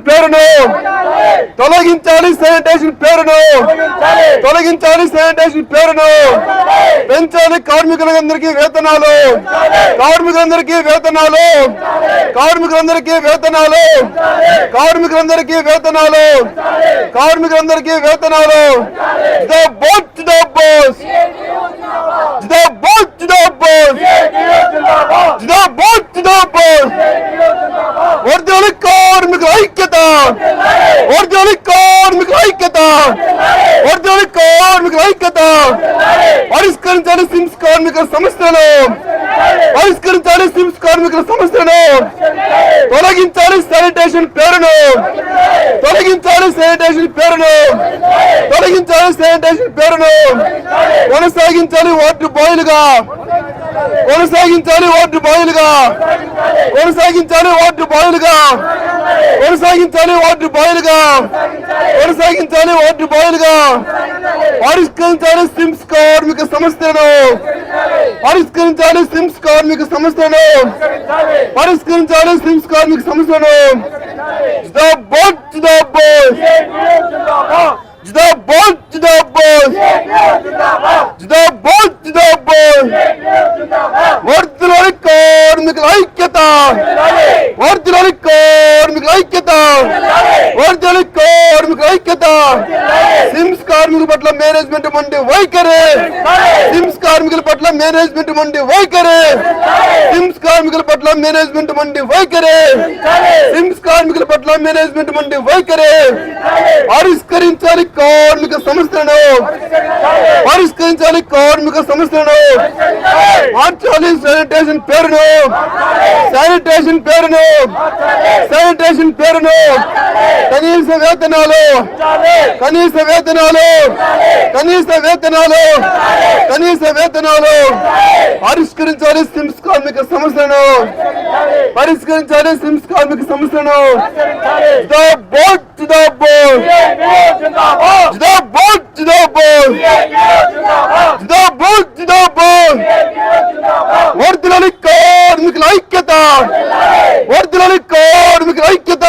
పేరును. తొలగించాలి శానిటేషన్ పేరును. తొలగించాలి శానిటేషన్ పేరును. పెంచాలి కార్మికులందరికీ వేతనాలు. కార్మికులందరికీ వేతనాలు. కార్మికులందరికీ వేతనాలు. కార్మికులందరికీ వేతనాలు. కార్మికులందరికీ వేతనాలు. ద బోట్ ద బోస్. ద బోట్ ద బోస్ ద బోట్ ద బోస్ వర్ధలి కార్మికుల ఐక్యత. వర్ధలి కార్మికుల ఐక్యత. వర్ధలి కార్మికుల ఐక్యత. పరిష్కరించాలి సిమ్స్ కార్మికుల సమస్యలను పరిష్కరించాలి సిమ్స్ కార్మికుల సమస్యలను తొలగించాలి శానిటేషన్ పేరును. తొలగించాలి శానిటేషన్ పేరును. తొలగించాలి శానిటేషన్ పేరును. కొనసాగించాలి వార్డు బాయిలుగా. కొనసాగించాలి ఓటు బాయిలుగా. కొనసాగించాలి ఓటు బాయిలుగా. కొనసాగించాలి ఓటు బాయిలుగా. కొనసాగించాలి ఓటు బాయిలుగా. పరిష్కరించాలి సిమ్స్ కార్మిక సమస్యను పరిష్కరించాలి సిమ్స్ కార్మిక సమస్యను పరిష్కరించాలి సిమ్స్ కార్మిక సమస్యను ద బోట్ ద బోట్ ద బోస్ ద బోట్ ద బోస్ వర్ధులని కార్మికుల ఐక్యత వర్ధులని కార్మికుల ఐక్యత వర్ధులని కార్మికుల ఐక్యత సిమ్స్ కార్మికుల పట్ల మేనేజ్మెంట్ మండి వైఖరి సిమ్స్ కార్మికుల పట్ల మేనేజ్మెంట్ మండి వైఖరి సిమ్స్ కార్మికుల పట్ల మేనేజ్మెంట్ మండి వైఖరి సిమ్స్ కార్మికుల పట్ల మేనేజ్మెంట్ మండి వైఖరి పరిష్కరించాలి కార్మిక సమస్యలను పరిష్కరించాలి కార్మిక సమస్యలను మార్చాలి శానిటేషన్ పేరును. శానిటేషన్ పేరును. శానిటేషన్ పేరును. కనీస వేతనాలు. కనీస వేతనాలు. కనీస వేతనాలు. కనీస వేతనాలు. పరిష్కరించాలి సిమ్స్ కార్మిక సమస్యలను పరిష్కరించాలి సిమ్స్ కార్మిక సమస్యలను ద బోర్డ్ ద బోట్ ద ద బోట్ ద బోట్ ద బోట్ వర్ధులని కార్మికుల ఐక్యత వర్ధులని కార్మికుల ఐక్యత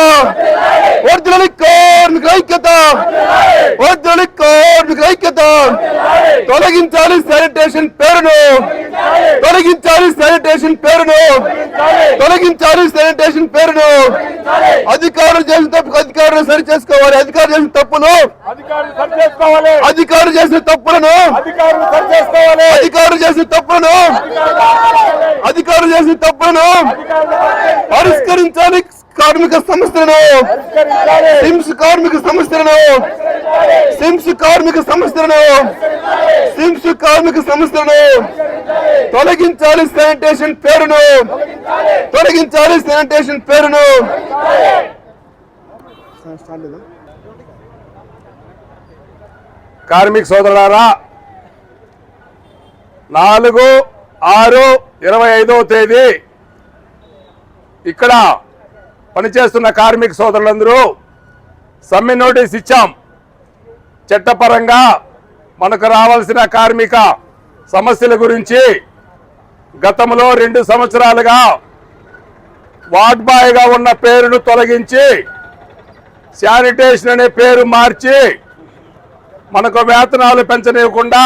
వర్ధులని కార్మికుల ఐక్యత వర్ధులని కార్మికుల ఐక్యత తొలగించాలి శానిటేషన్ పేరును తొలగించాలి శానిటేషన్ పేరును తొలగించాలి శానిటేషన్ పేరును అధికారులు చేసిన తప్పుకు అధికారులు సరి చేసుకోవాలి. అధికారులు చేసిన తప్పును అధికారులు చేసిన తప్పులను అధికారులు చేసిన తప్పులను అధికారులు చేసిన తప్పులను పరిష్కరించాలి కార్మిక సమస్యలను పరిష్కరించాలి. సిమ్స్ కార్మిక సమస్యలను సిమ్స్ కార్మిక సమస్యలను సిమ్స్ కార్మిక సమస్యలను తొలగించాలి శానిటేషన్ పేరును. తొలగించాలి. శానిటేషన్ పేరును. కార్మిక సోదరులారా నాలుగు ఆరు ఇరవై ఐదవ తేదీ ఇక్కడ పనిచేస్తున్న కార్మిక సోదరులందరూ సమ్మె నోటీస్ ఇచ్చాం. చట్టపరంగా మనకు రావాల్సిన కార్మిక సమస్యల గురించి గతంలో రెండు సంవత్సరాలుగా వార్డ్ బాయ్గా ఉన్న పేరును తొలగించి శానిటేషన్ అనే పేరు మార్చి మనకు వేతనాలు పెంచనివ్వకుండా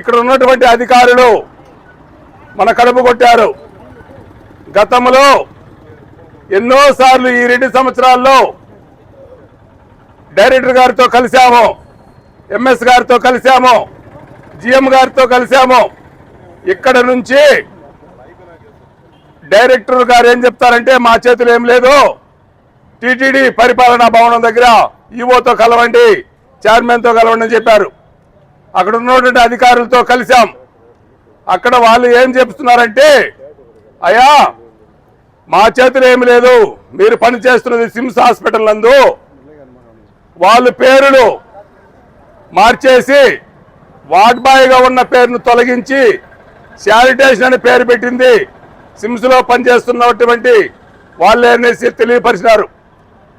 ఇక్కడ ఉన్నటువంటి అధికారులు మన కడుపు కొట్టారు. గతంలో ఎన్నోసార్లు ఈ రెండు సంవత్సరాల్లో డైరెక్టర్ గారితో కలిశాము ఎంఎస్ గారితో కలిశాము జిఎం గారితో కలిశాము. ఇక్కడ నుంచి డైరెక్టర్ గారు ఏం చెప్తారంటే మా చేతులు ఏం లేదు. టీటీడీ పరిపాలనా భవనం దగ్గర ఈఓతో కలవండి. చైర్మన్తో కలవడం చెప్పారు. అక్కడ ఉన్నటువంటి అధికారులతో కలిశాం. అక్కడ వాళ్ళు ఏం చెప్తున్నారంటే అయ్యా మా చేతులు ఏమి లేదు. మీరు పని చేస్తున్నది సిమ్స్ హాస్పిటల్ నందు. వాళ్ళ పేరులు మార్చేసి వార్డ్ బాయ్గా ఉన్న పేరును తొలగించి శానిటేషన్ అని పేరు పెట్టింది. సిమ్స్లో పనిచేస్తున్నటువంటి వాళ్ళే అనేసి తెలియపరిచినారు.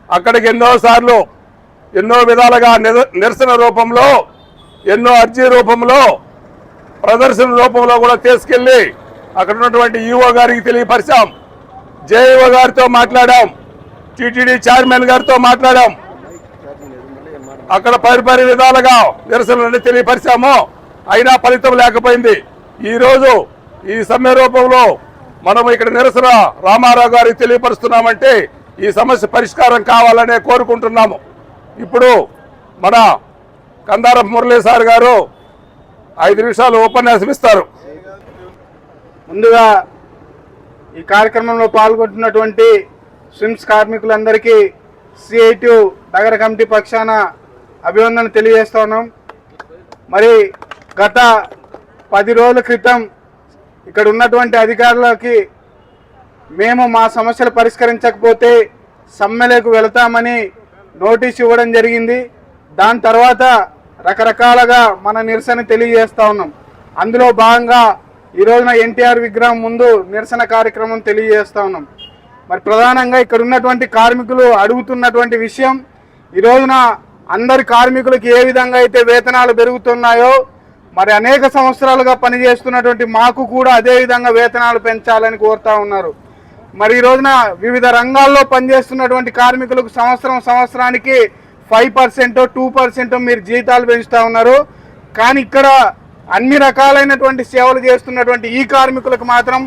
అక్కడికి ఎన్నో సార్లు ఎన్నో విధాలుగా నిర- నిరసన రూపంలో ఎన్నో అర్జీ రూపంలో ప్రదర్శన రూపంలో కూడా తీసుకెళ్ళి అక్కడ ఉన్నటువంటి ఈఓ గారికి తెలియపరిచాం. జేఈఓ గారితో మాట్లాడాం. టిటిడి చైర్మన్ గారితో మాట్లాడాం. అక్కడ పరిపరి విధాలుగా నిరసనలు తెలియపరిచాము. అయినా ఫలితం లేకపోయింది. ఈరోజు ఈ సమ్మె రూపంలో మనం ఇక్కడ నిరసన రామారావు గారికి తెలియపరుస్తున్నామంటే ఈ సమస్య పరిష్కారం కావాలనే కోరుకుంటున్నాము. ఇప్పుడు మన కందారపు మురళీ సార్ గారు ఐదు నిమిషాలు ఉపన్యాసం ఇస్తారు. ముందుగా ఈ కార్యక్రమంలో పాల్గొంటున్నటువంటి స్విమ్స్ కార్మికులందరికీ సిఐటి నగర కమిటీ పక్షాన అభివందన తెలియజేస్తున్నాం. మరి గత పది రోజుల క్రితం ఇక్కడ ఉన్నటువంటి అధికారులకి మేము మా సమస్యలు పరిష్కరించకపోతే సమ్మెలకు వెళతామని నోటీస్ ఇవ్వడం జరిగింది. దాని తర్వాత రకరకాలుగా మన నిరసన తెలియజేస్తూ ఉన్నాం. అందులో భాగంగా ఈరోజున ఎన్టీఆర్ విగ్రహం ముందు నిరసన కార్యక్రమం తెలియజేస్తూ ఉన్నాం. మరి ప్రధానంగా ఇక్కడ ఉన్నటువంటి కార్మికులు అడుగుతున్నటువంటి విషయం ఈ రోజున అందరి కార్మికులకు ఏ విధంగా అయితే వేతనాలు పెరుగుతున్నాయో మరి అనేక సంవత్సరాలుగా పనిచేస్తున్నటువంటి మాకు కూడా అదే విధంగా వేతనాలు పెంచాలని కోరుతా ఉన్నారు. మరి ఈ రోజున వివిధ రంగాల్లో పనిచేస్తున్నటువంటి కార్మికులకు సంవత్సరం సంవత్సరానికి ఫైవ్ పర్సెంట్ టూ పర్సెంట్ మీరు జీతాలు పెంచుతా ఉన్నారు. కానీ ఇక్కడ అన్ని రకాలైనటువంటి సేవలు చేస్తున్నటువంటి ఈ కార్మికులకు మాత్రం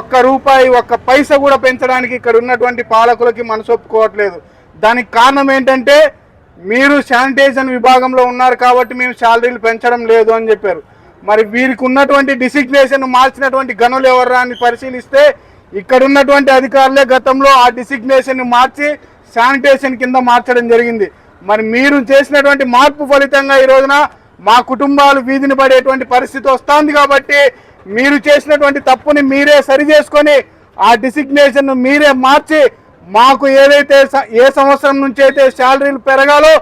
ఒక్క రూపాయి ఒక్క పైస కూడా పెంచడానికి ఇక్కడ ఉన్నటువంటి పాలకులకి మనసు ఒప్పుకోవట్లేదు. దానికి కారణం ఏంటంటే మీరు శానిటైజేషన్ విభాగంలో ఉన్నారు కాబట్టి మేము శాలరీలు పెంచడం లేదు అని చెప్పారు. మరి వీరికి ఉన్నటువంటి డిసిగ్నేషన్ మార్చినటువంటి గనులు ఎవర్రా అని పరిశీలిస్తే ఇక్కడ ఉన్నటువంటి అధికారులే గతంలో ఆ డిసిగ్నేషన్ మార్చి శానిటేషన్ కింద మార్చడం జరిగింది. మరి మీరు చేసినటువంటి మార్పు ఫలితంగా ఈ రోజున మా కుటుంబాలు వీధిని పడేటువంటి పరిస్థితి వస్తుంది కాబట్టి మీరు చేసినటువంటి తప్పుని మీరే సరి చేసుకొని ఆ డిసిగ్నేషన్ మీరే మార్చి మాకు ఏదైతే ఏ సంవత్సరం నుంచి అయితే శాలరీలు పెరగాలో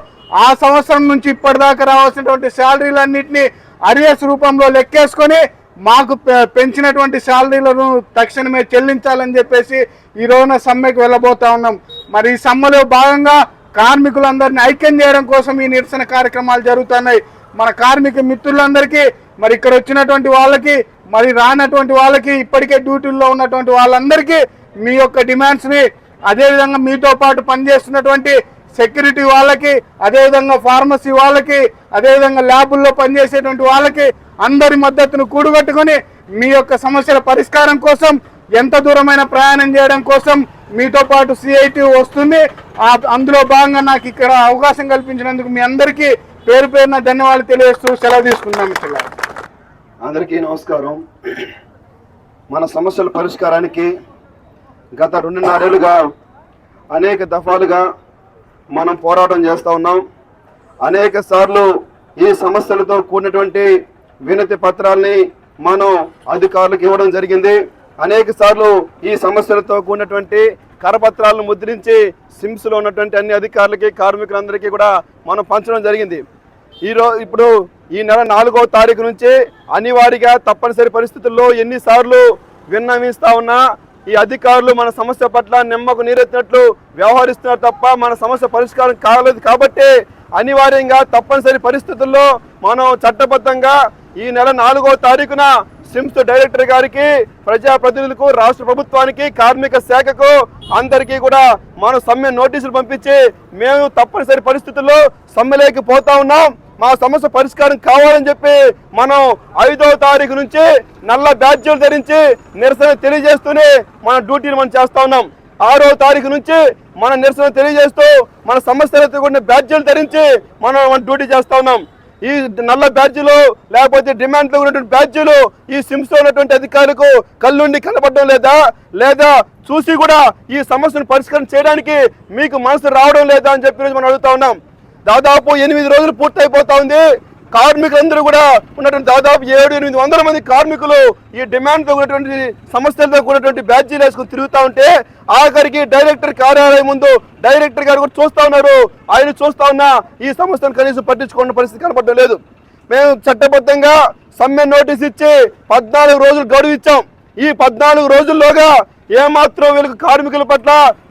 ఆ సంవత్సరం నుంచి ఇప్పటిదాకా రావాల్సినటువంటి శాలరీలన్నింటినీ అరియర్స్ రూపంలో లెక్కేసుకొని మాకు పె- పెంచినటువంటి శాలరీలను తక్షణమే చెల్లించాలని చెప్పేసి ఈ రోజున సమ్మెకు వెళ్ళబోతా ఉన్నాం. మరి ఈ సమ్మెలో భాగంగా కార్మికులందరినీ ఐక్యం చేయడం కోసం ఈ నిరసన కార్యక్రమాలు జరుగుతున్నాయి. మన కార్మిక మిత్రులందరికీ మరి ఇక్కడ వచ్చినటువంటి వాళ్ళకి మరి రానటువంటి వాళ్ళకి ఇప్పటికే డ్యూటీల్లో ఉన్నటువంటి వాళ్ళందరికీ మీ యొక్క డిమాండ్స్ని అదేవిధంగా మీతో పాటు పనిచేస్తున్నటువంటి సెక్యూరిటీ వాళ్ళకి అదేవిధంగా ఫార్మసీ వాళ్ళకి అదేవిధంగా ల్యాబుల్లో పనిచేసేటువంటి వాళ్ళకి అందరి మద్దతును కూడగట్టుకొని మీ యొక్క సమస్యల పరిష్కారం కోసం ఎంత దూరమైన ప్రయాణం చేయడం కోసం మీతో పాటు సిఐటి వస్తుంది. అందులో భాగంగా నాకు ఇక్కడ అవకాశం కల్పించినందుకు మీ అందరికీ పేరు పేరున ధన్యవాదాలు తెలియజేస్తూ సెలవు తీసుకుందాం మిత్రులారా అందరికీ నమస్కారం. మన సమస్యల పరిష్కారానికి గత రెండున్నరేళ్ళుగా అనేక దఫాలుగా మనం పోరాటం చేస్తూ ఉన్నాం. అనేక సార్లు ఈ సమస్యలతో కూడినటువంటి వినతి పత్రాల్ని మనం అధికారులకు ఇవ్వడం జరిగింది. అనేక సార్లు ఈ సమస్యలతో కూడినటువంటి కరపత్రాలను ముద్రించి సిమ్స్లో ఉన్నటువంటి అన్ని అధికారులకి కార్మికులందరికీ కూడా మనం పంచడం జరిగింది. ఈరోజు ఇప్పుడు ఈ నెల నాలుగో తారీఖు నుంచి అనివారిగా తప్పనిసరి పరిస్థితుల్లో ఎన్నిసార్లు విన్నవిస్తా ఉన్నా ఈ అధికారులు మన సమస్య పట్ల నిమ్మకు నీరెత్తినట్లు వ్యవహరిస్తున్నారు తప్ప మన సమస్య పరిష్కారం కాలేదు కాబట్టి అనివార్యంగా తప్పనిసరి పరిస్థితుల్లో మనం చట్టబద్ధంగా ఈ నెల నాలుగో తారీఖున సిమ్స్ డైరెక్టర్ గారికి ప్రజాప్రతినిధులకు రాష్ట్ర ప్రభుత్వానికి కార్మిక శాఖకు అందరికీ కూడా మనం సమ్మె నోటీసులు పంపించి మేము తప్పనిసరి పరిస్థితుల్లో సమ్మెలోకి పోతా ఉన్నాం. మా సమస్య పరిష్కారం కావాలని చెప్పి మనం ఐదో తారీఖు నుంచి నల్ల బ్యాడ్జీలు ధరించి నిరసన తెలియజేస్తూనే మన డ్యూటీని మనం చేస్తా ఉన్నాం. ఆరో తారీఖు నుంచి మన నిరసన తెలియజేస్తూ మన సమస్యలతో కూడిన బ్యాడ్జీలు ధరించి మనం మన డ్యూటీ చేస్తా ఉన్నాం. ఈ నల్ల బ్యాడ్జీలు లేకపోతే డిమాండ్లో ఉన్నటువంటి బ్యాడ్జీలు ఈ సిమ్స్లో ఉన్నటువంటి అధికారులకు కళ్ళుండి కనపడడం లేదా లేదా చూసి కూడా ఈ సమస్యను పరిష్కారం చేయడానికి మీకు మనసు రావడం లేదా అని చెప్పి మనం అడుగుతా ఉన్నాం. దాదాపు ఎనిమిది రోజులు పూర్తయిపోతా ఉంది. కార్మికులందరూ కూడా ఉన్నటువంటి దాదాపు ఏడు ఎనిమిది వందల మంది కార్మికులు ఈ డిమాండ్తో ఉన్నటువంటి సమస్యలతో కూడినటువంటి బ్యాడ్జీలు వేసుకుని తిరుగుతూ ఉంటే ఆఖరికి డైరెక్టర్ కార్యాలయం ముందు డైరెక్టర్ గారు కూడా చూస్తూ ఉన్నారు. ఆయన చూస్తా ఉన్నా ఈ సమస్యను కనీసం పట్టించుకున్న పరిస్థితి కనపడడం లేదు. మేము చట్టబద్ధంగా సమ్మె నోటీస్ ఇచ్చి పద్నాలుగు రోజులు గడువు ఇచ్చాం. ఈ పద్నాలుగు రోజుల్లోగా ఏమాత్రం వీళ్ళకి కార్మికుల పట్ల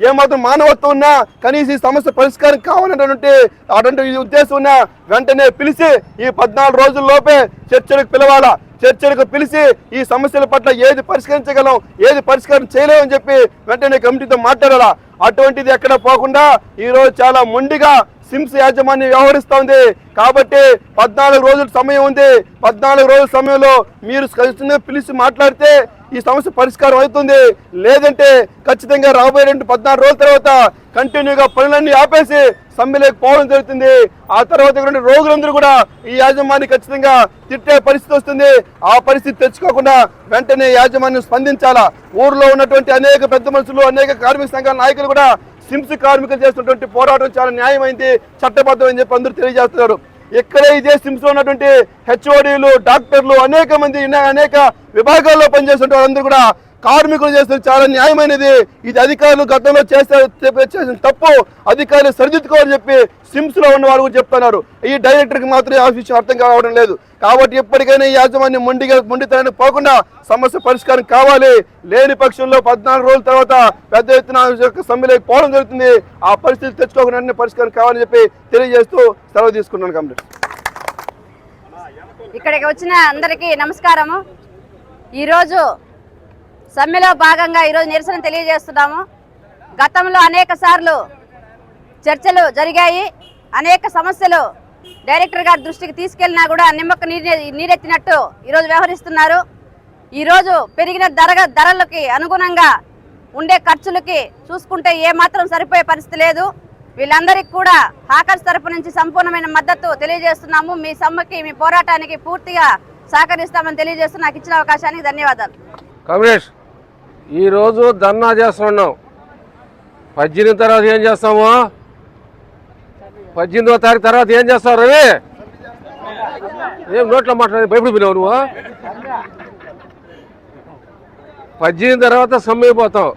ఏమాత్రం మానవత్వం ఉన్నా కనీసం ఈ సమస్య పరిష్కారం కావాలన్నటువంటి అటువంటి ఉద్దేశం ఉన్నా వెంటనే పిలిచి ఈ పద్నాలుగు రోజుల లోపే చర్చలకు పిలవాలా? చర్చలకు పిలిచి ఈ సమస్యల పట్ల ఏది పరిష్కరించగలం ఏది పరిష్కారం చేయలేమని చెప్పి వెంటనే కమిటీతో మాట్లాడాలా? అటువంటిది ఎక్కడ పోకుండా ఈ రోజు చాలా మొండిగా సిమ్స్ యాజమాన్యం వ్యవహరిస్తోంది కాబట్టి పద్నాలుగు రోజుల సమయం ఉంది. పద్నాలుగు రోజుల సమయంలో మీరు కలిసి పిలిచి మాట్లాడితే ఈ సమస్య పరిష్కారం అవుతుంది. లేదంటే ఖచ్చితంగా రాబోయే రెండు పద్నాలుగు రోజుల తర్వాత కంటిన్యూగా పనులన్నీ ఆపేసి సమ్మెలోకి పోవడం జరుగుతుంది. ఆ తర్వాత రోగులందరూ కూడా ఈ యాజమాన్యం ఖచ్చితంగా తిట్టే పరిస్థితి వస్తుంది. ఆ పరిస్థితి తెచ్చుకోకుండా వెంటనే యాజమాన్యం స్పందించాలా? ఊర్లో ఉన్నటువంటి అనేక పెద్ద మనుషులు అనేక కార్మిక సంఘాల నాయకులు కూడా సిమ్స్ కార్మికులు చేస్తున్నటువంటి పోరాటం చాలా న్యాయమైంది చట్టబద్ధమని చెప్పి అందరూ తెలియజేస్తున్నారు. ఇక్కడే ఇదే సిమ్స్లో ఉన్నటువంటి హెచ్ఓడీలు డాక్టర్లు అనేక మంది అనేక విభాగాల్లో పనిచేస్తున్న వాళ్ళందరూ కూడా కార్మికులు చేస్తున్న చాలా న్యాయమైనది. ఇది అధికారులు గతంలో చేశారు చేసిన తప్పు. అధికారులు సరిదిద్దుకోవాలని చెప్పి సిమ్స్లో ఉన్న వాళ్ళు కూడా చెప్తున్నారు ఈ డైరెక్టర్కి మాత్రం ఆ విషయం అర్థం కావడం లేదు. కాబట్టి ఎప్పటికైనా ఈ యాజమాన్యం మొండిగా మొండితనాన్ని పోకుండా సమస్య పరిష్కారం కావాలి. లేని పక్షంలో పద్నాలుగు రోజుల తర్వాత పెద్ద ఎత్తున యొక్క సమ్మెలోకి పోవడం జరుగుతుంది. ఆ పరిస్థితి తెచ్చుకోకుండా పరిష్కారం కావాలని చెప్పి తెలియజేస్తూ సెలవు తీసుకున్నాను కమిటీ ఇక్కడికి వచ్చిన అందరికీ నమస్కారము. ఈరోజు సమ్మెలో భాగంగా ఈరోజు నిరసన తెలియజేస్తున్నాము. గతంలో అనేక సార్లు చర్చలు జరిగాయి. అనేక సమస్యలు డైరెక్టర్ గారి దృష్టికి తీసుకెళ్ళినా కూడా నిమ్మక నీరు నీరెత్తినట్టు ఈరోజు వ్యవహరిస్తున్నారు. ఈరోజు పెరిగిన ధర ధరలకి అనుగుణంగా ఉండే ఖర్చులకి చూసుకుంటే ఏమాత్రం సరిపోయే పరిస్థితి లేదు. వీళ్ళందరికీ కూడా హాకర్స్ తరపు నుంచి సంపూర్ణమైన మద్దతు తెలియజేస్తున్నాము. మీ సమ్మకి మీ పోరాటానికి పూర్తిగా సహకరిస్తామని తెలియజేస్తూ నాకు ఇచ్చిన అవకాశానికి ధన్యవాదాలు. కాంగ్రెస్! ఈరోజు ధర్నా చేస్తున్నాం పద్దెనిమిది తర్వాత ఏం చేస్తాము? పద్దెనిమిదో తారీఖు తర్వాత ఏం చేస్తావు రవి? ఏం నోట్లో మాట్లాడి భయపడిపోయినావు నువ్వు? పద్దెనిమిది తర్వాత సమ్మైపోతాం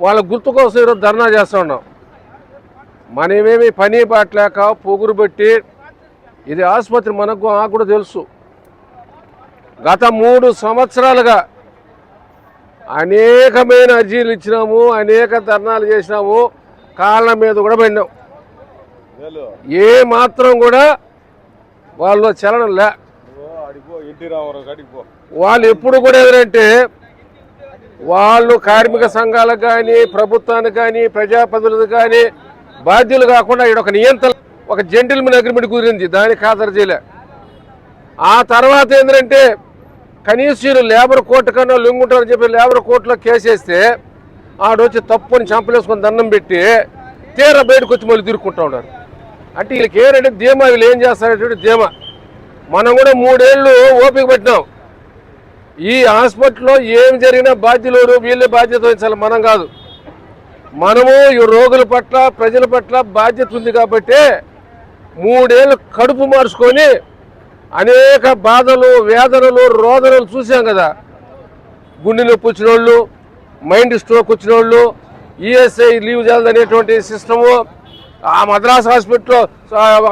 వాళ్ళ గుర్తు కోసం ఈరోజు ధర్నా చేస్తున్నాం మనమేమి పని పట్టలేక పొగురు పెట్టి ఇది ఆసుపత్రి మనకు కూడా తెలుసు. గత మూడు సంవత్సరాలుగా అనేకమైన అర్జీలు ఇచ్చినాము అనేక ధర్నాలు చేసినాము కాళ్ళ మీద కూడా పడినాం. ఏ మాత్రం కూడా వాళ్ళు చలనం లే. వాళ్ళు ఎప్పుడు కూడా ఎదురంటే వాళ్ళు కార్మిక సంఘాలకు కానీ ప్రభుత్వానికి కానీ ప్రజాప్రతినిధులకు కానీ బాధ్యులు కాకుండా ఇక్కడ ఒక నియంత్రణ ఒక జెంటిల్మెన్ అగ్రిమెంట్ కుదిరింది. దానికి ఖాతరు చేయలే. ఆ తర్వాత ఏంటంటే కనీసం వీళ్ళు లేబర్ కోర్టు కన్నా లొంగుంటారని చెప్పి లేబర్ కోర్టులో కేసేస్తే ఆడొచ్చి తప్పుని చంపలేసుకొని దండం పెట్టి తీర బయటకు వచ్చి మళ్ళీ తిరుక్కుంటూ ఉన్నారు. అంటే వీళ్ళకి ఏంటంటే ధీమా వీళ్ళు ఏం చేస్తారంటే ధీమా. మనం కూడా మూడేళ్ళు ఓపిక పెట్టినాం. ఈ హాస్పిటల్లో ఏం జరిగినా బాధ్యులు వీళ్ళే బాధ్యత వహించాలి. మనం కాదు. మనము ఈ రోగుల పట్ల ప్రజల పట్ల బాధ్యత ఉంది కాబట్టి మూడేళ్ళు కడుపు మార్చుకొని అనేక బాధలు వేదనలు రోదనలు చూసాం కదా. గుండె నొప్పి వచ్చిన వాళ్ళు మైండ్ స్ట్రోక్ వచ్చిన వాళ్ళు ఈఎస్ఐ లీవ్ అనేటువంటి సిస్టము ఆ మద్రాస్ హాస్పిటల్లో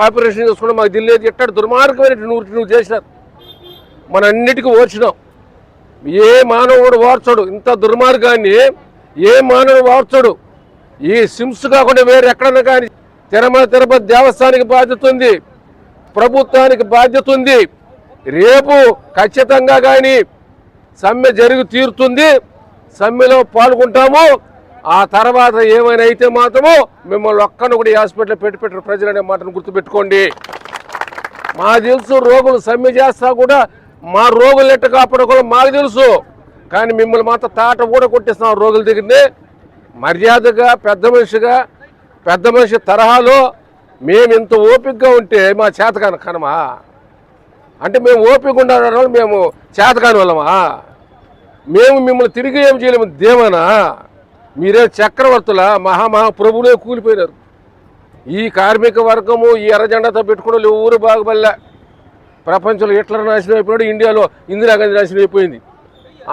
ఆపరేషన్ చేసుకుంటే మాకు తెలియదు ఎట్టాడు దుర్మార్గమైన నువ్వు నువ్వు చేసినారు మన అన్నిటికీ ఓర్చినాం ఏ మానవుడు ఓర్చడు. ఇంత దుర్మార్గాన్ని ఏ మానవుడు ఓర్చడు. ఈ సిమ్స్ కాకుండా వేరే ఎక్కడన్నా కానీ తిరుమల తిరుపతి దేవస్థానానికి బాధ్యత ఉంది. ప్రభుత్వానికి బాధ్యత ఉంది. రేపు ఖచ్చితంగా కానీ సమ్మె జరిగి తీరుతుంది. సమ్మెలో పాల్గొంటాము. ఆ తర్వాత ఏమైనా అయితే మాత్రము మిమ్మల్ని ఒక్కను కూడా హాస్పిటల్లో పెట్టి పెట్టిన ప్రజలు అనే మాటను గుర్తుపెట్టుకోండి. మా తెలుసు రోగులు సమ్మె చేస్తా కూడా మా రోగులు ఎట్ట కాపాడుకోవాలి మాకు తెలుసు. కానీ మిమ్మల్ని మాత్రం తాట కూడా కొట్టిస్తాం రోగుల దగ్గరనే. మర్యాదగా పెద్ద మనిషిగా పెద్ద మనిషి తరహాలో మేము ఇంత ఓపికగా ఉంటే మా చేతకాని కనమా అంటే మేము ఓపిక ఉండడం వల్ల మేము చేతకాని వాళ్ళమా? మేము మిమ్మల్ని తిరిగి ఏం చేయలేము దేవనా? మీరే చక్రవర్తుల మహామహా ప్రభులే కూలిపోయినారు. ఈ కార్మిక వర్గము ఈ ఎర్రజెండాతో పెట్టుకున్న ఊరు బాగుపడలే. ప్రపంచంలో హిట్లర్ నాశనం అయిపోయాడు ఇండియాలో ఇందిరాగాంధీ నాశనం అయిపోయింది.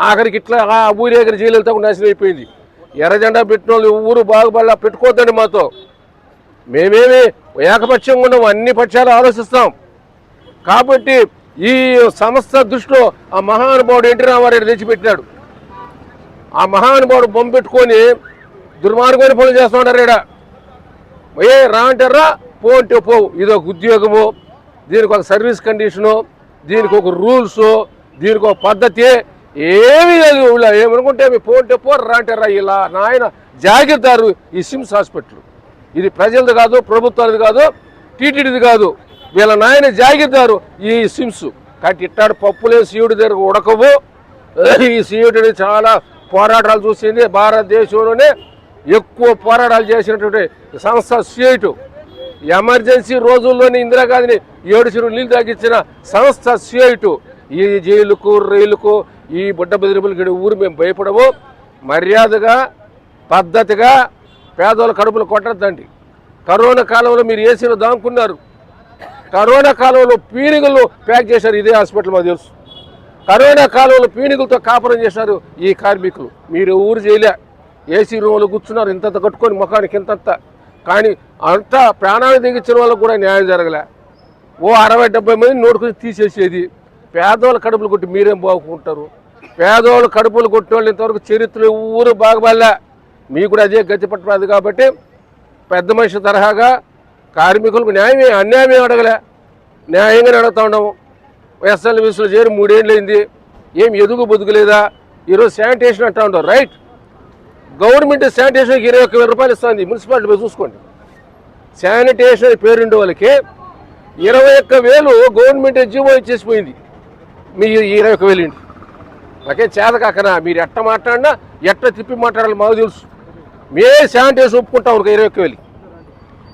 ఆఖరికి ఇట్లా ఆ ఊరేగరి జైలుతో నాశనం అయిపోయింది. ఎర్రజెండా పెట్టిన వాళ్ళు ఊరు బాగుపడలా పెట్టుకోవద్దండి మాతో. మేమేమి ఏకపక్షంగా ఉన్నాం అన్ని పక్షాలు ఆలోచిస్తాం. కాబట్టి ఈ సంస్థ దృష్టిలో ఆ మహానుభావుడు ఎన్టీ రామారెడ్డి తెచ్చిపెట్టినాడు. ఆ మహానుభావుడు బొమ్మ పెట్టుకొని దుర్మార్గమైన పనులు చేస్తున్నాడు ఇక్కడ ఏ రా అంటారా? పో అంటే పోవు ఇది ఒక ఉద్యోగము దీనికి ఒక సర్వీస్ కండిషను దీనికి ఒక రూల్స్ దీనికి ఒక పద్ధతి ఏమీ లేదు ఏమనుకుంటే మీ పో అంటే పో రా అంటారా? ఇలా నాయన జాగ్రత్తారు ఈ సిమ్స్ హాస్పిటల్ ఇది ప్రజలది కాదు ప్రభుత్వాలది కాదు టీటీడీది కాదు. వీళ్ళ నాయన జాగిద్దారు ఈ సిమ్స్. కాబట్టి ఇట్టాడు పప్పులే సీయుడి దగ్గర ఉడకవు. ఈ సీయుడిని చాలా పోరాటాలు చూసింది భారతదేశంలోనే ఎక్కువ పోరాటాలు చేసినటువంటి సంస్థ సిఐటు ఎమర్జెన్సీ రోజుల్లోనే ఇందిరాగాంధీని ఏడు చెరువు నీళ్ళు తాగించిన సంస్థ సీఐటు ఈ జైలుకు రైలుకు ఈ బుడ్డ బెదిరింపులకి ఊరు మేము భయపడము. మర్యాదగా పద్ధతిగా పేదోళ్ళ కడుపులు కొట్టద్దండి. కరోనా కాలంలో మీరు ఏసీలో దాముకున్నారు. కరోనా కాలంలో పీనిగులు ప్యాక్ చేశారు ఇదే హాస్పిటల్ మాకు తెలుసు. కరోనా కాలంలో పీనుగులతో కాపురం చేశారు ఈ కార్మికులు. మీరు ఊరు చేయలే. ఏసీ రూమ్లో కూర్చున్నారు ఇంతంత కట్టుకొని ముఖానికి ఇంతంత. కానీ అంతా ప్రాణాలు దిగించిన వాళ్ళకు కూడా న్యాయం జరగలే. ఓ అరవై డెబ్బై మంది నోటుకుని తీసేసేది. పేదోళ్ళ కడుపులు కొట్టి మీరేం బాగుంటారు పేదోళ్ళ కడుపులు కొట్టేవాళ్ళు ఇంతవరకు చరిత్రలో ఊరు బాగబడలే మీకు కూడా అదే గతి పట్టరాదు కాబట్టి పెద్ద మనిషి తరహాగా కార్మికులకు న్యాయమే అన్యాయమే అడగలే. న్యాయంగానే అడుగుతా ఉన్నాము. ఎస్ఎల్ మిస్లో చేరి మూడేళ్ళు అయింది ఏం ఎదుగు బతుకులేదా ఈరోజు శానిటేషన్ అంటా ఉండవు రైట్. గవర్నమెంట్ శానిటేషన్కి ఇరవై ఒక్క వేల రూపాయలు ఇస్తుంది. మున్సిపాలిటీ చూసుకోండి. శానిటేషన్ అని పేరుండే వాళ్ళకి ఇరవై ఒక్క వేలు గవర్నమెంట్ జీవో ఇచ్చేసిపోయింది. మీ ఇరవై ఒక్క వేలు ఇంటి నాకేం చేత కాకనా? మీరు ఎట్ట మాట్లాడినా ఎట్ట తిప్పి మాట్లాడాలి మాకు తెలుసు. మే శానిటైజ్ ఒప్పుకుంటాం ఒక ఇరవై ఒక్క వేలు?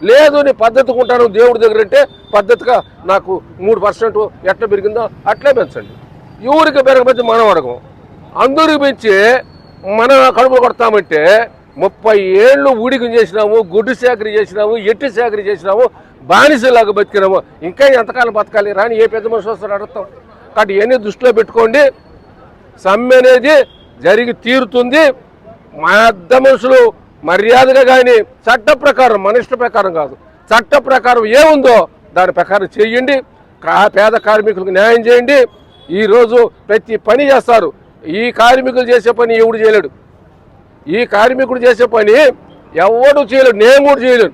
లేదు నీ పద్ధతిగా ఉంటాను దేవుడి దగ్గర అంటే పద్ధతిగా నాకు మూడు పర్సెంట్ ఎట్లా పెరిగిందో అట్లే పెంచండి. ఎవరికి పెరగపెంచి మనం అడగం. అందరికి పెంచి మనం కడుపులు కొడతామంటే ముప్పై ఏళ్ళు ఊడికి చేసినాము గుడ్డు సేకరి చేసినాము ఎట్టి సేకరి చేసినాము బానిసలాగా బతికినాము. ఇంకా ఎంతకాలం బతకాలి? రాని ఏ పెద్ద మనిషి వస్తారు అడుగుతాం కాబట్టి ఇవన్నీ దృష్టిలో పెట్టుకోండి. సమ్మె అనేది జరిగి తీరుతుంది. మా పెద్ద మనుషులు మర్యాదగా కానీ చట్ట ప్రకారం మనిషి ప్రకారం కాదు. చట్ట ప్రకారం ఏముందో దాని ప్రకారం చేయండి. కా పేద కార్మికులకు న్యాయం చేయండి. ఈరోజు ప్రతి పని చేస్తారు. ఈ కార్మికులు చేసే పని ఎవడు చేయలేడు? ఈ కార్మికుడు చేసే పని ఎవడు చేయలేడు? నేను కూడా చేయలేను.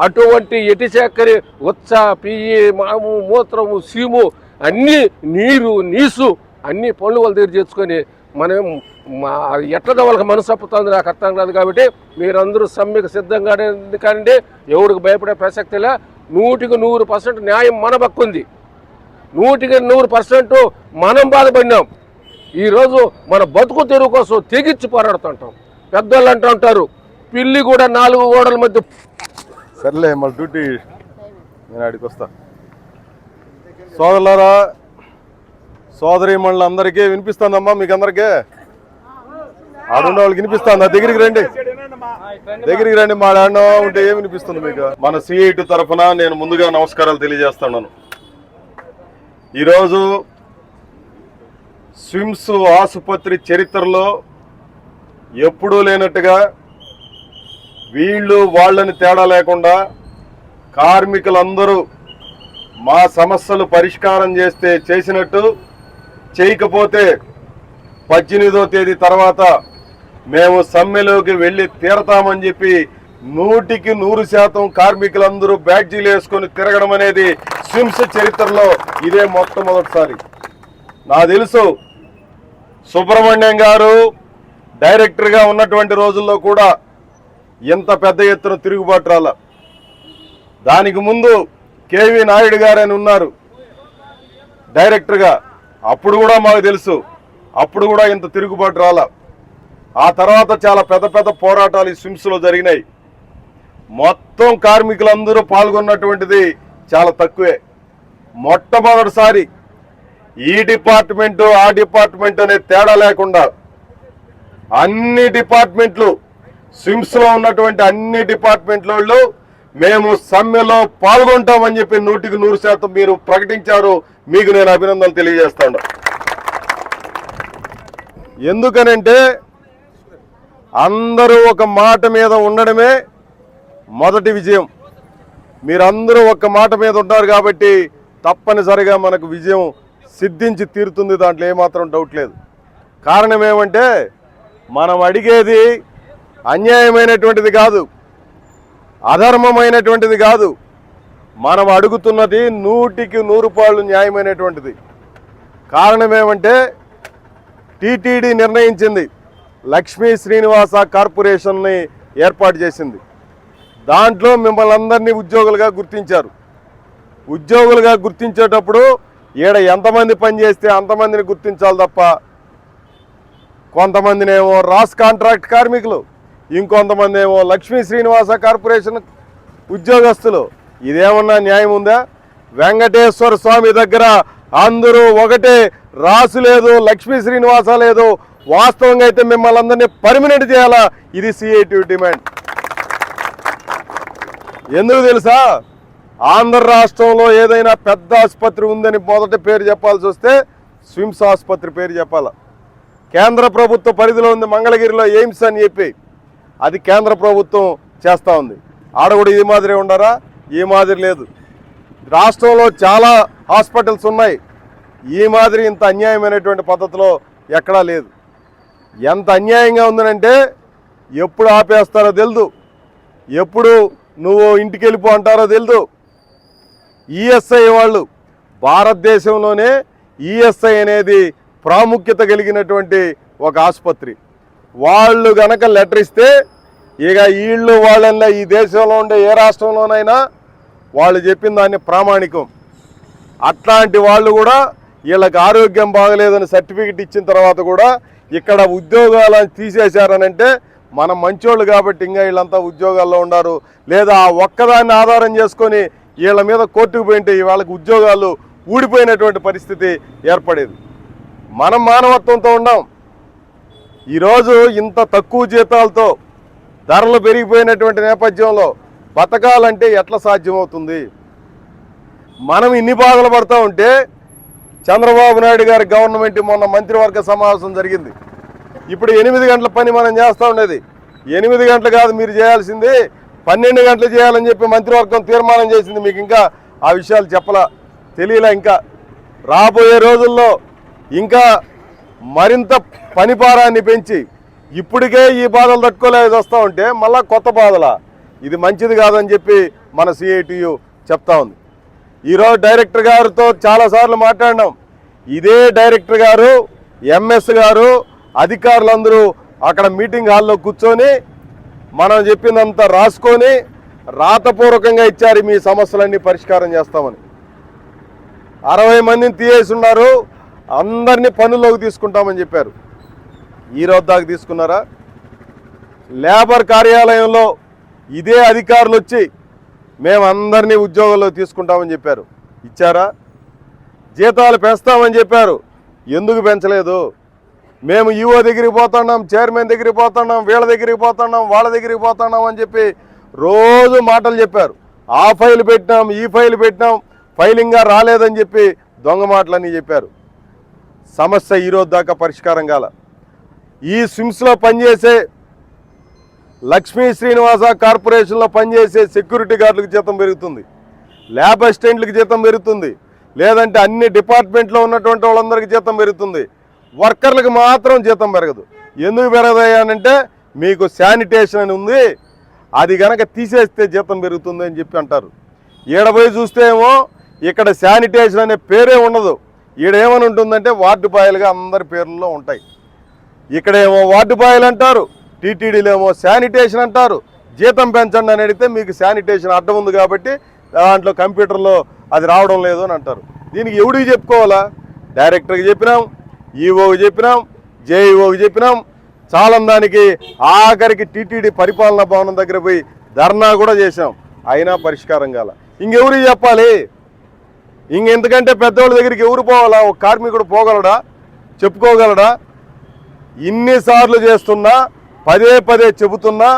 అటువంటి ఎటి చక్కరి ఉచ్చ పియ్యి మాము మూత్రము సీము అన్నీ నీరు నీసు అన్ని పనులు వాళ్ళ దగ్గర చేసుకొని మనం ఎట్లా వాళ్ళకి మనసప్పుతుంది నాకు అర్థం కాదు కాబట్టి మీరందరూ సమ్మెకు సిద్ధంగా ఎందుకంటే ఎవరికి భయపడే ప్రసక్తిలే నూటికి నూరు పర్సెంట్ న్యాయం మన పక్కుంది నూటికి నూరు పర్సెంట్ మనం బాధపడినాం. ఈరోజు మన బతుకు తెరువు కోసం తెగిచ్చి పోరాడుతుంటాం. పెద్దోళ్ళు అంటూ ఉంటారు పిల్లి కూడా నాలుగు గోడల మధ్య సర్లే మళ్ళీ డ్యూటీ నేను ఆడికి వస్తా. సోదరులారా సోదరి అందరికీ వినిపిస్తుందమ్మా మీకు అందరికీ ఆడున్న వాళ్ళకి వినిపిస్తుందా? దగ్గరికి రండి. దగ్గరికి రండి మా ఆడనో ఉంటే ఏం వినిపిస్తుంది మీకు? మన సిఐటి తరఫున నేను ముందుగా నమస్కారాలు తెలియజేస్తున్నాను. ఈరోజు స్విమ్స్ ఆసుపత్రి చరిత్రలో ఎప్పుడూ లేనట్టుగా వీళ్ళు వాళ్ళని తేడా లేకుండా కార్మికులందరూ మా సమస్యలు పరిష్కారం చేస్తే చేసినట్టు చేయకపోతే పద్దెనిమిదో తేదీ తర్వాత మేము సమ్మెలోకి వెళ్ళి తీరతామని చెప్పి నూటికి నూరు శాతం కార్మికులందరూ బ్యాడ్జీలు వేసుకొని తిరగడం అనేది స్విమ్స్ చరిత్రలో ఇదే మొట్టమొదటిసారి. నా తెలుసు సుబ్రహ్మణ్యం గారు డైరెక్టర్గా ఉన్నటువంటి రోజుల్లో కూడా ఇంత పెద్ద ఎత్తున తిరుగుబాటు రాల. దానికి ముందు కేవి నాయుడు గారని ఉన్నారు. డైరెక్టర్గా అప్పుడు కూడా మాకు తెలుసు. అప్పుడు కూడా ఇంత తిరుగుబాటు రాల. ఆ తర్వాత చాలా పెద్ద పెద్ద పోరాటాలు ఈ స్విమ్స్లో జరిగినాయి. మొత్తం కార్మికులందరూ పాల్గొన్నటువంటిది చాలా తక్కువే. మొట్టమొదటిసారి ఈ డిపార్ట్మెంటు ఆ డిపార్ట్మెంట్ అనే తేడా లేకుండా అన్ని డిపార్ట్మెంట్లు స్విమ్స్లో ఉన్నటువంటి అన్ని డిపార్ట్మెంట్ల వాళ్ళు మేము సమ్మెలో పాల్గొంటామని చెప్పి నూటికి నూరు శాతం మీరు ప్రకటించారు. మీకు నేను అభినందనలు తెలియజేస్తాను ఎందుకనంటే అందరూ ఒక మాట మీద ఉండడమే మొదటి విజయం. మీరందరూ ఒక మాట మీద ఉంటారు కాబట్టి తప్పనిసరిగా మనకు విజయం సిద్ధించి తీరుతుంది దాంట్లో ఏమాత్రం డౌట్ లేదు. కారణం ఏమంటే మనం అడిగేది అన్యాయమైనటువంటిది కాదు అధర్మమైనటువంటిది కాదు. మనం అడుగుతున్నది నూటికి నూరు పాళ్ళు న్యాయమైనటువంటిది. కారణం ఏమంటే టీటీడీ నిర్ణయించింది. లక్ష్మీ శ్రీనివాస కార్పొరేషన్ని ఏర్పాటు చేసింది. దాంట్లో మిమ్మల్ని అందరినీ ఉద్యోగులుగా గుర్తించారు. ఉద్యోగులుగా గుర్తించేటప్పుడు ఈడ ఎంతమంది పనిచేస్తే అంతమందిని గుర్తించాలి తప్ప కొంతమందినేమో రాస్ కాంట్రాక్ట్ కార్మికులు ఇంకొంతమంది ఏమో లక్ష్మీ శ్రీనివాస కార్పొరేషన్ ఉద్యోగస్తులు. ఇదేమన్నా న్యాయం ఉందా? వెంకటేశ్వర స్వామి దగ్గర అందరూ ఒకటే రాసు లేదు లక్ష్మీ శ్రీనివాస లేదు వాస్తవంగా అయితే మిమ్మల్ని అందరినీ పర్మినెంట్ చేయాలా? ఇది సిఐటి డిమాండ్. ఎందుకు తెలుసా? ఆంధ్ర రాష్ట్రంలో ఏదైనా పెద్ద ఆసుపత్రి ఉందని మొదటి పేరు చెప్పాల్సి వస్తే స్విమ్స్ ఆసుపత్రి పేరు చెప్పాలా. కేంద్ర ప్రభుత్వ పరిధిలో ఉంది మంగళగిరిలో ఎయిమ్స్ అని చెప్పి. అది కేంద్ర ప్రభుత్వం చేస్తూ ఉంది. ఆడ కూడా ఈ మాదిరి ఉండరా? ఈ మాదిరి లేదు. రాష్ట్రంలో చాలా హాస్పిటల్స్ ఉన్నాయి. ఈ మాదిరి ఇంత అన్యాయమైనటువంటి పద్ధతిలో ఎక్కడా లేదు. ఎంత అన్యాయంగా ఉందనంటే ఎప్పుడు ఆపేస్తారో తెలుదు. ఎప్పుడు నువ్వు ఇంటికి వెళ్ళిపో అంటారో తెలుదు. ఈఎస్ఐ వాళ్ళు భారతదేశంలోనే ఈఎస్ఐ అనేది ప్రాముఖ్యత కలిగినటువంటి ఒక ఆసుపత్రి. వాళ్ళు గనక లెటర్ ఇస్తే ఇక వీళ్ళు వాళ్ళల్లో ఈ దేశంలో ఉండే ఏ రాష్ట్రంలోనైనా వాళ్ళు చెప్పిన దాన్ని ప్రామాణికం. అట్లాంటి వాళ్ళు కూడా వీళ్ళకి ఆరోగ్యం బాగలేదని సర్టిఫికెట్ ఇచ్చిన తర్వాత కూడా ఇక్కడ ఉద్యోగాలను తీసేశారనంటే మనం మంచోళ్ళు కాబట్టి ఇంకా వీళ్ళంతా ఉద్యోగాల్లో ఉన్నారు లేదా ఆ ఒక్కదాన్ని ఆధారం చేసుకొని వీళ్ళ మీద కోర్టుకు పోయింటే వాళ్ళకి ఉద్యోగాలు ఊడిపోయినటువంటి పరిస్థితి ఏర్పడేది. మనం మానవత్వంతో ఉన్నాం ఈరోజు ఇంత తక్కువ జీతాలతో ధరలు పెరిగిపోయినటువంటి నేపథ్యంలో బతకాలంటే ఎట్లా సాధ్యమవుతుంది? మనం ఇన్ని బాధలు పడతా ఉంటే చంద్రబాబు నాయుడు గారి గవర్నమెంట్ మొన్న మంత్రివర్గ సమావేశం జరిగింది. ఇప్పుడు ఎనిమిది గంటల పని మనం చేస్తూ ఉండేది. ఎనిమిది గంటలు కాదు మీరు చేయాల్సింది పన్నెండు గంటలు చేయాలని చెప్పి మంత్రివర్గం తీర్మానం చేసింది. మీకు ఇంకా ఆ విషయాలు చెప్పలా తెలియలా ఇంకా. రాబోయే రోజుల్లో ఇంకా మరింత పనిపారాన్ని పెంచి ఇప్పటికే ఈ బాధలు తట్టుకోలేదు వస్తూ ఉంటే మళ్ళీ కొత్త బాధలా. ఇది మంచిది కాదని చెప్పి మన సిఐటియు చెప్తా ఉంది. ఈరోజు డైరెక్టర్ గారితో చాలాసార్లు మాట్లాడినాం. ఇదే డైరెక్టర్ గారు ఎంఎస్ గారు అధికారులందరూ అక్కడ మీటింగ్ హాల్లో కూర్చొని మనం చెప్పిందంతా రాసుకొని రాతపూర్వకంగా ఇచ్చారు మీ సమస్యలన్నీ పరిష్కారం చేస్తామని. అరవై మందిని తీయేసి ఉన్నారు. అందరినీ పనుల్లోకి తీసుకుంటామని చెప్పారు. ఈ రోజు దాకా తీసుకున్నారా? లేబర్ కార్యాలయంలో ఇదే అధికారులు వచ్చి మేమందరినీ ఉద్యోగంలో తీసుకుంటామని చెప్పారు. ఇచ్చారా? జీతాలు పెంచుతామని చెప్పారు. ఎందుకు పెంచలేదు? మేము ఈఓ దగ్గరికి పోతున్నాం చైర్మన్ దగ్గరికి పోతున్నాం వీళ్ళ దగ్గరికి పోతున్నాం వాళ్ళ దగ్గరికి పోతున్నాం అని చెప్పి రోజు మాటలు చెప్పారు. ఆ ఫైల్ పెట్టినాం ఈ ఫైల్ పెట్టినాం ఫైలింగ్గా రాలేదని చెప్పి దొంగ మాటలని చెప్పారు. సమస్య ఈరోజు దాకా పరిష్కారం కాల. ఈ స్విమ్స్లో పనిచేసే లక్ష్మీ శ్రీనివాస కార్పొరేషన్లో పనిచేసే సెక్యూరిటీ గార్డులకు జీతం పెరుగుతుంది. ల్యాబ్ అసిస్టెంట్లకు జీతం పెరుగుతుంది. లేదంటే అన్ని డిపార్ట్మెంట్లో ఉన్నటువంటి వాళ్ళందరికీ జీతం పెరుగుతుంది. వర్కర్లకు మాత్రం జీతం పెరగదు. ఎందుకు పెరగదయ్యానంటే మీకు శానిటేషన్ అని ఉంది. అది కనుక తీసేస్తే జీతం పెరుగుతుంది అని చెప్పి అంటారు. ఈడపోయి చూస్తే ఏమో ఇక్కడ శానిటేషన్ అనే పేరే ఉండదు. ఈడేమని ఉంటుందంటే వార్డు బాయలుగా అందరి పేర్లలో ఉంటాయి. ఇక్కడేమో వార్డు బాయలు అంటారు. టీటీడీలో ఏమో శానిటేషన్ అంటారు. జీతం పెంచండి అని అడిగితే మీకు శానిటేషన్ అడ్డం ఉంది కాబట్టి దాంట్లో కంప్యూటర్లో అది రావడం లేదు అని అంటారు. దీనికి ఎవడికి చెప్పుకోవాలా? డైరెక్టర్కి చెప్పినాం ఈఓకి చెప్పినాం జేఈఓకి చెప్పినాం. చాలా దానికి ఆఖరికి టీటీడీ పరిపాలనా భవనం దగ్గర పోయి ధర్నా కూడా చేశాం. అయినా పరిష్కారం కాల. ఇంకెవరికి చెప్పాలి? ఇంకెందుకంటే పెద్దవాళ్ళ దగ్గరికి ఎవరు పోవాలా? ఒక కార్మికుడు పోగలడా? చెప్పుకోగలడా? ఇన్నిసార్లు చేస్తున్నా పదే పదే చెబుతున్నా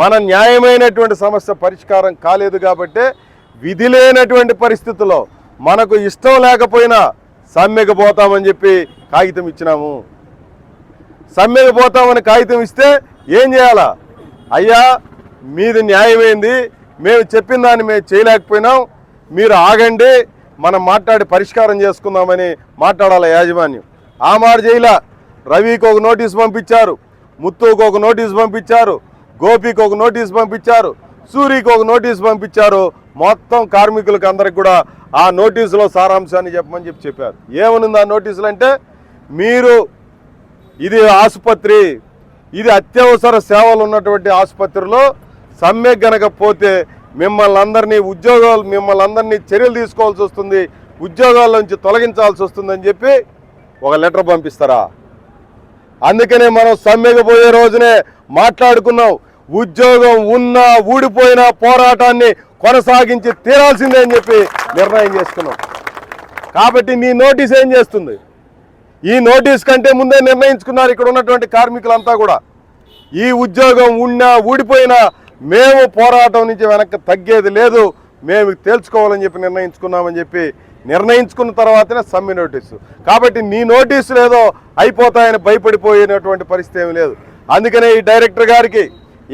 మన న్యాయమైనటువంటి సమస్య పరిష్కారం కాలేదు కాబట్టి విధి లేనటువంటి పరిస్థితుల్లో మనకు ఇష్టం లేకపోయినా సమ్మెకు పోతామని చెప్పి కాగితం ఇచ్చినాము. సమ్మెకు పోతామని కాగితం ఇస్తే ఏం చేయాలా? అయ్యా మీది న్యాయమైంది మేము చెప్పిన దాన్ని మేము చేయలేకపోయినాం మీరు ఆగండి మనం మాట్లాడి పరిష్కారం చేసుకుందామని మాట్లాడాలి యాజమాన్యం? ఆ మాట చేయలా. రవికి ఒక నోటీస్ పంపించారు. ముత్తుకు ఒక నోటీస్ పంపించారు గోపికి ఒక నోటీస్ పంపించారు సూరికి ఒక నోటీస్ పంపించారు. మొత్తం కార్మికులకు అందరికి కూడా ఆ నోటీసులో సారాంశాన్ని చెప్పమని చెప్పి చెప్పారు. ఏమనుంది ఆ నోటీసులు అంటే మీరు ఇది ఆసుపత్రి ఇది అత్యవసర సేవలు ఉన్నటువంటి ఆసుపత్రిలో సమ్మె గనకపోతే మిమ్మల్ని అందరినీ ఉద్యోగాలు మిమ్మల్ని అందరినీ చర్యలు తీసుకోవాల్సి వస్తుంది ఉద్యోగాల నుంచి తొలగించాల్సి వస్తుందని చెప్పి ఒక లెటర్ పంపిస్తారా? అందుకనే మనం సమ్మెకు పోయే రోజునే మాట్లాడుకున్నాం. ఉద్యోగం ఉన్నా ఊడిపోయిన పోరాటాన్ని కొనసాగించి తీరాల్సిందే అని చెప్పి నిర్ణయం చేసుకున్నాం. కాబట్టి నీ నోటీస్ ఏం చేస్తుంది? ఈ నోటీస్ కంటే ముందే నిర్ణయించుకున్నారు ఇక్కడ ఉన్నటువంటి కార్మికులంతా కూడా. ఈ ఉద్యోగం ఉన్నా ఊడిపోయినా మేము పోరాటం నుంచి వెనక్కి తగ్గేది లేదు. మేము తేల్చుకోవాలని చెప్పి నిర్ణయించుకున్నామని చెప్పి నిర్ణయించుకున్న తర్వాతనే సమ్మె నోటీసు. కాబట్టి నీ నోటీసులు ఏదో అయిపోతాయని భయపడిపోయినటువంటి పరిస్థితి ఏమీ లేదు. అందుకనే ఈ డైరెక్టర్ గారికి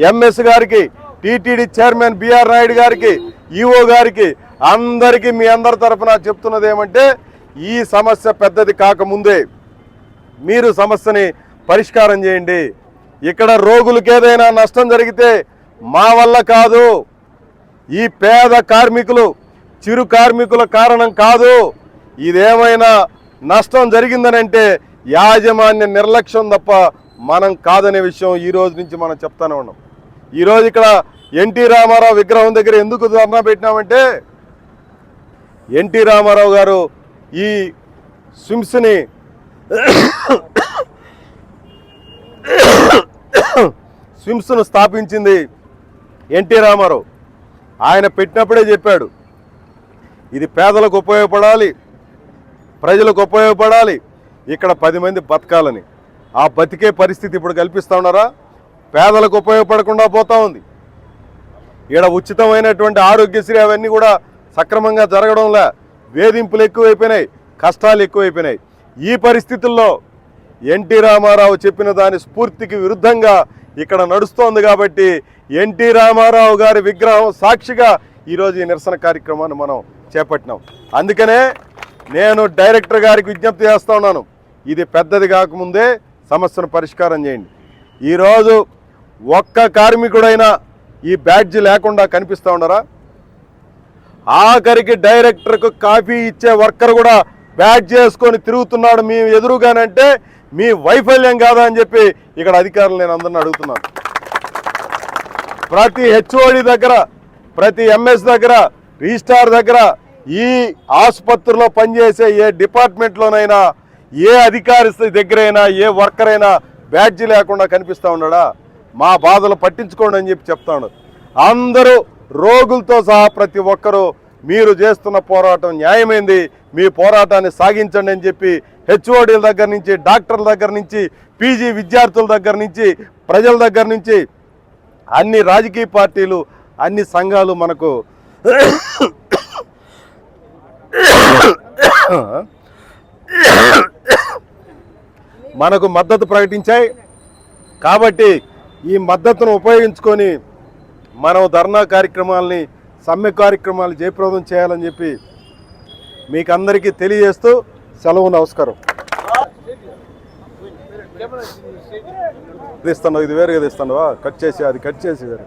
ఎంఎస్ గారికి టీటీడీ చైర్మన్ బిఆర్ నాయుడు గారికి ఈఓ గారికి అందరికీ మీ అందరి తరఫున చెప్తున్నది ఏమంటే ఈ సమస్య పెద్దది కాకముందే మీరు సమస్యని పరిష్కారం చేయండి. ఇక్కడ రోగులకు ఏదైనా నష్టం జరిగితే మా వల్ల కాదు. ఈ పేద కార్మికులు చిరు కార్మికుల కారణం కాదు. ఇదేమైనా నష్టం జరిగిందనంటే యాజమాన్య నిర్లక్ష్యం తప్ప మనం కాదనే విషయం ఈ రోజు నుంచి మనం చెప్తానే ఉన్నాం. ఈరోజు ఇక్కడ ఎన్టీ రామారావు విగ్రహం దగ్గర ఎందుకు ధర్నా పెట్టినామంటే ఎన్టీ రామారావు గారు ఈ స్విమ్స్ని స్విమ్స్ను స్థాపించింది ఎన్టీ రామారావు. ఆయన పెట్టినప్పుడే చెప్పాడు ఇది పేదలకు ఉపయోగపడాలి ప్రజలకు ఉపయోగపడాలి. ఇక్కడ పది మంది బతకాలని. ఆ బతికే పరిస్థితి ఇప్పుడు కల్పిస్తూ ఉన్నారా? పేదలకు ఉపయోగపడకుండా పోతూ ఉంది. ఇక్కడ ఉచితమైనటువంటి ఆరోగ్యశ్రీ అవన్నీ కూడా సక్రమంగా జరగడంలా వేధింపులు ఎక్కువైపోయినాయి కష్టాలు ఎక్కువైపోయినాయి. ఈ పరిస్థితుల్లో ఎన్టీ రామారావు చెప్పిన దాని స్ఫూర్తికి విరుద్ధంగా ఇక్కడ నడుస్తోంది కాబట్టి ఎన్టీ రామారావు గారి విగ్రహం సాక్షిగా ఈరోజు ఈ నిరసన కార్యక్రమాన్ని మనం చేపట్టినాం. అందుకనే నేను డైరెక్టర్ గారికి విజ్ఞప్తి చేస్తూ ఉన్నాను. ఇది పెద్దది కాకముందే సమస్యను పరిష్కారం చేయండి. ఈరోజు ఒక్క కార్మికుడైనా ఈ బ్యాడ్జి లేకుండా కనిపిస్తూ ఉండరా ఆఖరికి డైరెక్టర్కు కాఫీ ఇచ్చే వర్కర్ కూడా బ్యాడ్జ్ చేసుకొని తిరుగుతున్నాడు మీ ఎదురుగానంటే మీ వైఫల్యం కాదా అని చెప్పి ఇక్కడ అధికారులు నేను అందరిని అడుగుతున్నాను. ప్రతి హెచ్ఓడి దగ్గర ప్రతి ఎంఎస్ దగ్గర రిజిస్టార్ దగ్గర ఈ ఆసుపత్రిలో పనిచేసే ఏ డిపార్ట్మెంట్లోనైనా ఏ అధికారి దగ్గరైనా ఏ వర్కర్ అయినా బ్యాడ్జి లేకుండా కనిపిస్తూ ఉన్నాడా? మా బాధలు పట్టించుకోండి అని చెప్పి చెప్తాడు అందరూ రోగులతో సహా ప్రతి ఒక్కరూ మీరు చేస్తున్న పోరాటం న్యాయమైంది మీ పోరాటాన్ని సాగించండి అని చెప్పి హెచ్ఓడీల దగ్గర నుంచి డాక్టర్ల దగ్గర నుంచి పీజీ విద్యార్థుల దగ్గర నుంచి ప్రజల దగ్గర నుంచి అన్ని రాజకీయ పార్టీలు అన్ని సంఘాలు మనకు మనకు మద్దతు ప్రకటించాయి. కాబట్టి ఈ మద్దతును ఉపయోగించుకొని మనం ధర్నా కార్యక్రమాలని సమ్మె కార్యక్రమాలు జయప్రదం చేయాలని చెప్పి మీకు అందరికీ తెలియజేస్తూ సెలవు నమస్కారం. తీస్తాను ఇది వేరుగా తీస్తాను కట్ చేసి అది కట్ చేసి వేరే.